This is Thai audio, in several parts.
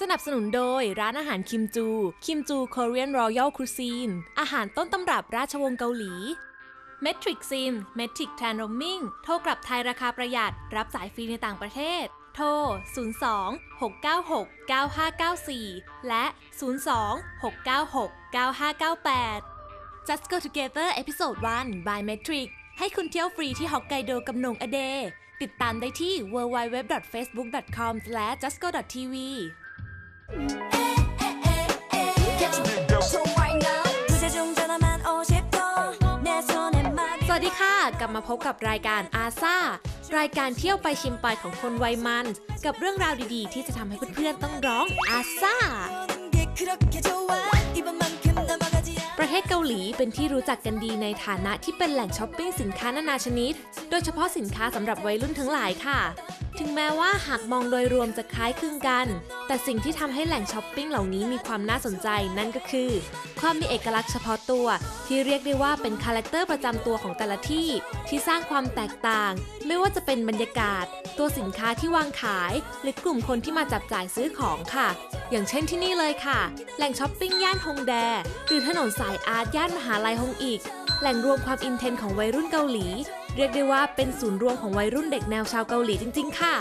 สนับสนุนโดยร้านอาหารคิมจู คิมจู Korean Royal Cuisine อาหารต้นตำรับราชวงศ์เกาหลี Metric Sim Metric t r a n Roaming โทรกลับไทยราคาประหยัด รับสายฟรีในต่างประเทศ โทร 02 696 9594 และ 02 696 9598 Just Go Together Episode 1 by Metric ให้คุณเที่ยวฟรีที่ฮอกไกโดกับหนงอเด ติดตามได้ที่ www.facebook.com/justgo.tv สวัสดีค่ะ กลับมาพบกับรายการอาซ่ารายการเที่ยวไปชิมไปของคนวัยมัน กับเรื่องราวดีๆ ที่จะทำให้เพื่อนๆต้องร้องอาซ่า ประเทศเกาหลีเป็นที่รู้จักกันดีในฐานะที่เป็นแหล่งช้อปปิ้งสินค้านานาชนิด โดยเฉพาะสินค้าสำหรับวัยรุ่นทั้งหลายค่ะ ถึงแม้ว่าหากมองโดยรวมจะคล้ายคลึงกัน แต่สิ่งที่ทำให้แหล่งช้อปปิ้งเหล่านี้มีความน่าสนใจนั่นก็คือ ความมีเอกลักษณ์เฉพาะตัว ที่เรียกได้ว่าเป็นคาแรคเตอร์ประจำตัวของแต่ละที่ ที่สร้างความแตกต่าง ไม่ว่าจะเป็นบรรยากาศ ตัวสินค้าที่วางขาย หรือกลุ่มคนที่มาจับจ่ายซื้อของค่ะ อย่างเช่นที่นี่เลยค่ะ แหล่งช้อปปิ้งย่านฮงแด หรือถนนสายอาร์ตย่านมหาลัยฮงอีก แหล่งรวมความอินเทนของวัยรุ่นเกาหลี เรียกได้ว่าเป็นศูนย์รวมของวัยรุ่นเด็กแนวชาวเกาหลีจริง ๆ ค่ะ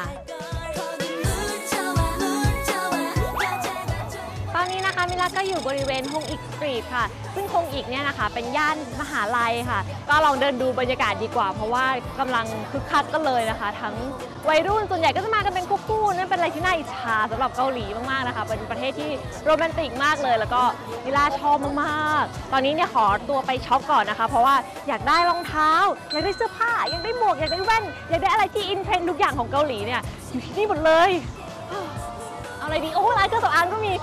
อนนี้นะคะมิลาก็อยู่บริเวณฮงอีกสตรีทค่ะ ซึ่งฮงอีกเนี่ยนะคะ เป็นย่านมหาลัยค่ะ ก็ลองเดินดูบรรยากาศดีกว่า เพราะว่ากำลังคึกคักกันเลยนะคะ ทั้งวัยรุ่นส่วนใหญ่ก็จะมากันเป็นคู่ๆนั่นเป็นอะไรที่น่าอิจฉาสำหรับเกาหลีมากๆนะคะเป็นประเทศที่โรแมนติกมากเลย แล้วก็มิลาชอบมากๆ ตอนนี้เนี่ยขอตัวไปช็อปก่อนนะคะ เพราะว่าอยากได้รองเท้าอยากได้เสื้อผ้าอยากได้หมวกอยากได้แว่นอยากได้อะไรที่อินเทรนด์ทุกอย่างของเกาหลีเนี่ยอยู่ที่นี่หมดเลย เอาอะไรดี โอ้ร้านเครื่องสำอางก็มี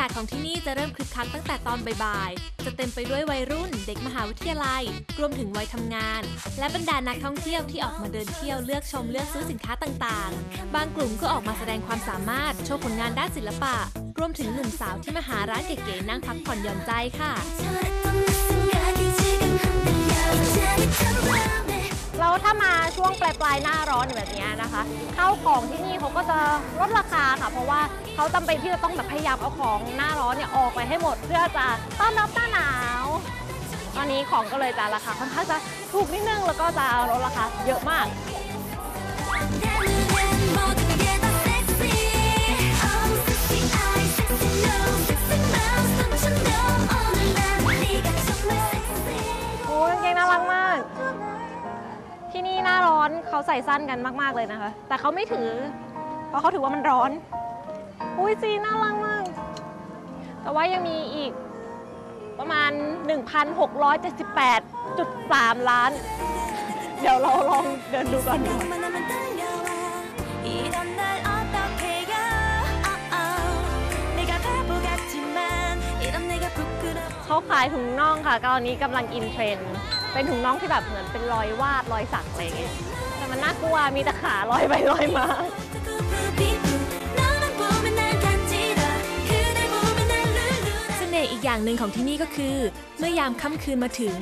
ากาศของที่นี่จะเริ่มคึกคักตั้งแต่ตอนบ่ายๆ จะเต็มไปด้วยวัยรุ่น เด็กมหาวิทยาลัย รวมถึงวัยทำงาน และบรรดานักท่องเที่ยวที่ออกมาเดินเที่ยวเลือกชมเลือกซื้อสินค้าต่างๆ บางกลุ่มก็ออกมาแสดงความสามารถ โชว์ผลงานด้านศิลปะ รวมถึงหนุ่มสาวที่มาหาร้านเก๋ๆนั่งพักผ่อนหย่อนใจค่ะ ลายปลายๆหน้าร้อนแบบเนี้ยนะคะข้าวของที่นี่เขาก็จะลดราคาค่ะ เพราะว่าเขาจำเป็นที่จะต้องแบบพยายามเอาของหน้าร้อนเนี่ยออกไปให้หมด เพื่อจะต้อนรับหน้าหนาว ตอนนี้ของก็เลยจะราคาค่อนข้างจะถูกนิดนึงแล้วก็จะลดราคาเยอะมาก้อนเขาใส่สั้นกันมากๆเลยนะคะ แต่เขาไม่ถือ เพราะเขาถือว่ามันร้อน อุ้ยจีน่ารักมาก แต่ว่ายังมีอีกประมาณ 1,678.3 ล้าน เดี๋ยวเราลองเดินดูก่อน เขาขายถุงน่องค่ะตอนนี้กำลังอินเทรนด์ เป็นถุงน้องที่แบบเหมือนเป็นรอยวาดรอยสักอะไรอย่างเงี้ยแต่มันน่ากลัวมีแต่ขาลอยไปลอยมา เสน่ห์อีกอย่างหนึ่งของที่นี่ก็คือ เมื่อยามค่ำคืนมาถึง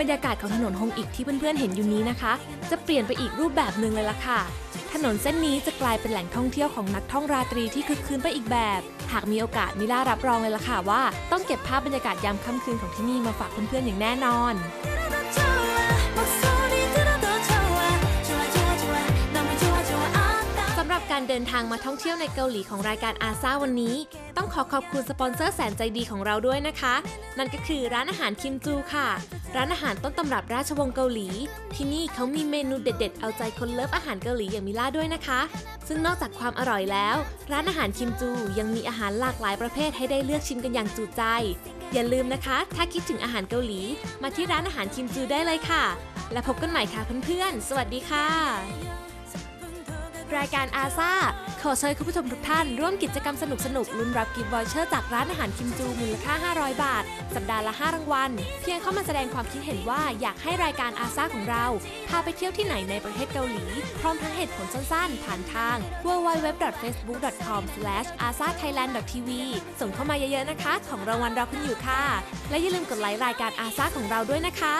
บรรยากาศของถนนฮงอิกที่เพื่อนๆเห็นอยู่นี้นะคะ จะเปลี่ยนไปอีกรูปแบบหนึ่งเลยล่ะค่ะ ถนนเส้นนี้จะกลายเป็นแหล่งท่องเที่ยวของนักท่องราตรีที่คึกคืนไปอีกแบบ หากมีโอกาสมิล่ารับรองเลยล่ะค่ะว่า ต้องเก็บภาพบรรยากาศยามค่ำคืนของที่นี่มาฝากเพื่อนๆอย่างแน่นอน ดินทางมาท่องเที่ยวในเกาหลีของรายการอาซาวันนี้ ต้องขอขอบคุณสปอนเซอร์แสนใจดีของเราด้วยนะคะ นั่นก็คือร้านอาหารคิมจูค่ะ ร้านอาหารต้นตำรับราชวงศ์เกาหลี ที่นี่เขามีเมนูเด็ด ๆ เอาใจคนเลิฟอาหารเกาหลีอย่างมิล่าด้วยนะคะ ซึ่งนอกจากความอร่อยแล้ว ร้านอาหารคิมจูยังมีอาหารหลากหลายประเภทให้ได้เลือกชิมกันอย่างจุใจ อย่าลืมนะคะ ถ้าคิดถึงอาหารเกาหลี มาที่ร้านอาหารคิมจูได้เลยค่ะ และพบกันใหม่ค่ะเพื่อนๆ สวัสดีค่ะ รายการอาซาขอเชิญคุณผู้ชมทุกท่าน ร่วมกิจกรรมสนุกสนุกลุ้นรับกิฟต์วอเชอร์จากร้านอาหารคิมจูมูลค่า 500 บาท สัปดาห์ละ 5 รางวัล เพียงเข้ามาแสดงความคิดเห็นว่าอยากให้รายการอาซาของเรา พาไปเที่ยวที่ไหนในประเทศเกาหลี พร้อมทั้งเหตุผลสั้นๆ ผ่านทาง www.facebook.com/asathailand.tv ส่งเข้ามาเยอะๆนะคะ ของรางวัลรอคุณอยู่ค่ะ และอย่าลืมกดไลค์รายการอาซาของเราด้วยนะคะ